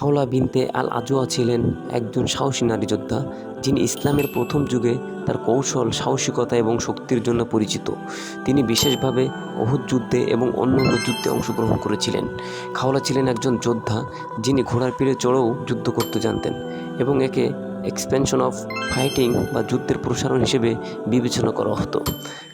খাওলা বিনতে আল আজোয়া ছিলেন একজন সাহসী নারী যোদ্ধা, যিনি ইসলামের প্রথম যুগে তার কৌশল, সাহসিকতা এবং শক্তির জন্য পরিচিত। তিনি বিশেষভাবে অহুদ যুদ্ধে এবং অন্যান্য যুদ্ধে অংশগ্রহণ করেছিলেন। খাওলা ছিলেন একজন যোদ্ধা, যিনি ঘোড়ার পিড়ে চড়েও যুদ্ধ করতে জানতেন এবং একে এক্সপেনশন অফ ফাইটিং বা যুদ্ধের প্রসারণ হিসেবে বিবেচনা করা হতো।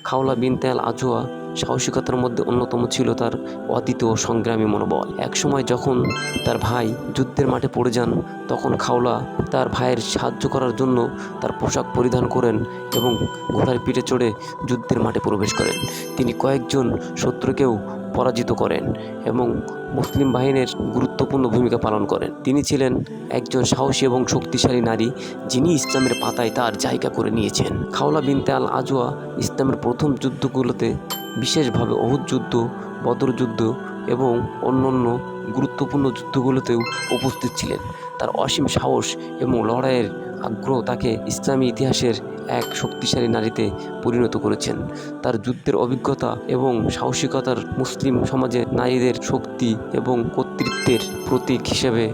খাওলা বিনতে আল আজোয়া সাহসিকতার মধ্যে অন্যতম ছিল তার অতীত সংগ্রামী মনোবল। একসময় যখন তার ভাই যুদ্ধের মাঠে পড়ে যান, তখন খাওলা তার ভাইয়ের সাহায্য করার জন্য তার পোশাক পরিধান করেন এবং ঘোড়ার পিঠে চড়ে যুদ্ধের মাঠে প্রবেশ করেন। তিনি কয়েকজন শত্রুকেও পরাজিত করেন এবং মুসলিম বাহিনীর গুরুত্বপূর্ণ ভূমিকা পালন করেন। তিনি ছিলেন একজন সাহসী এবং শক্তিশালী নারী যিনি ইসলামের পাতায় তার জায়গা করে নিয়েছেন। খাওলা বিনতে আল আজোয়া ইসলামের প্রথম যুদ্ধগুলোতে বিশেষভাবে অহুদ যুদ্ধ, বদর যুদ্ধ এবং অন্যান্য গুরুত্বপূর্ণ যুদ্ধগুলোতেও উপস্থিত ছিলেন। তার অসীম সাহস এবং লড়াইয়ের আগ্রহ তাকে ইসলামী ইতিহাসের এক শক্তিশালী নারীতে পরিণত করেছেন। তার যুদ্ধের অভিজ্ঞতা এবং সাহসিকতার মুসলিম সমাজে নারীদের শক্তি এবং কর্তৃত্বের প্রতীক হিসেবে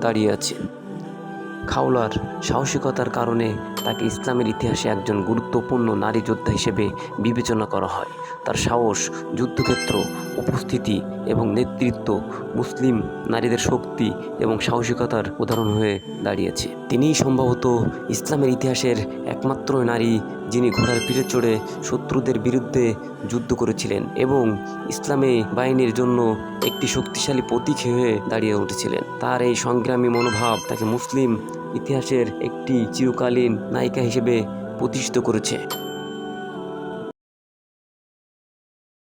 দাঁড়িয়ে আছে। খাওলার সাহসিকতার কারণে তাকে ইসলামের ইতিহাসে একজন গুরুত্বপূর্ণ নারী যোদ্ধা হিসেবে বিবেচনা করা হয়। তার সাহস, যুদ্ধক্ষেত্র, উপস্থিতি এবং নেতৃত্ব মুসলিম নারীদের শক্তি এবং সাহসিকতার উদাহরণ হয়ে দাঁড়িয়েছে। তিনিই সম্ভবত ইসলামের ইতিহাসের একমাত্র নারী যিনি ঘোড়ার পিঠে চড়ে শত্রুদের বিরুদ্ধে যুদ্ধ করেছিলেন এবং ইসলামে বাহিনীর জন্য একটি শক্তিশালী প্রতীক হয়ে দাঁড়িয়ে উঠেছিলেন। তার এই সংগ্রামী মনোভাব তাকে মুসলিম ইতিহাসের একটি চিরকালীন নায়িকা হিসেবে প্রতিষ্ঠিত করেছে।